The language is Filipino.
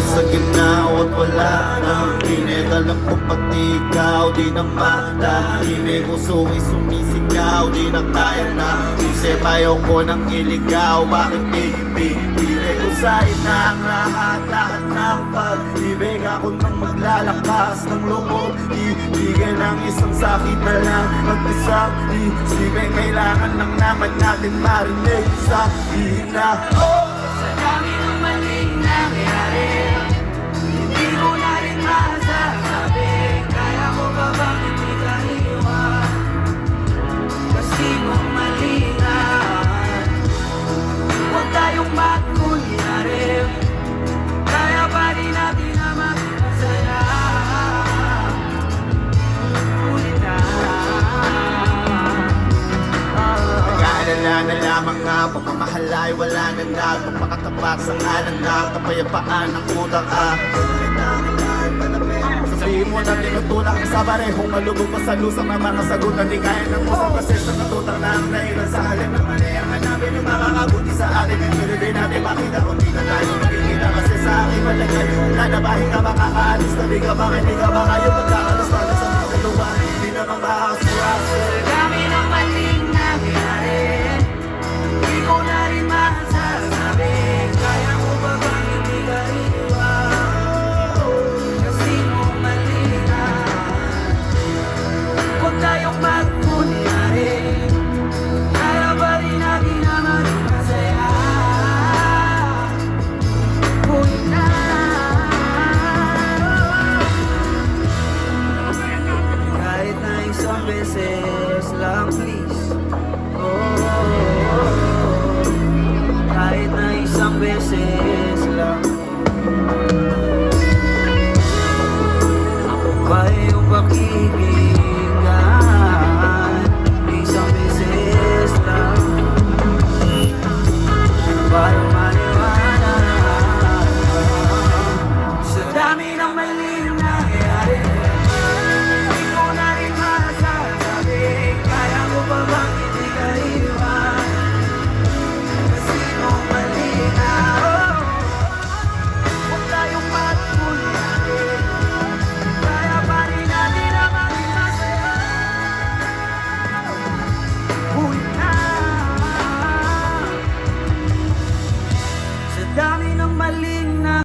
Nandiyan sa gitna at wala nang init Alam ko pati ikaw di na matahimik Puso ay sumisigaw di na kaya na. Isip ayaw ko nang iligaw. Bakit ibibigay ko sa ina ang lahat Lahat ng pag-ibig. Ako nang maglalakas ng loob. Ibigay ng isang sakit na lang. At isang isipin Kailangan lang naman natin marinig. Sa ina Oh! Sa dami ng maling nangyari Nag-aalala na lamang nga Pagmamahal ay wala na na Pagpakatapat sa ngalan na Kapayapaan ng utang ah. Sabihin mo na tinutulak sa barehong malubog pa sa lusang ng mga sagutan Di kaya ng pusang kasi sa katutang na ang nailan Sa halip ng mali ang hanapin yung makakabuti sa atin Pero di natin makita kung di na tayo makikita. Kasi sa akin malagay Nanabahin ka makakaalis Tabi ka ba, hindi ka ba kayo Pagkakalas na sa mga lupa Hindi naman makakasuwasi beses lang please.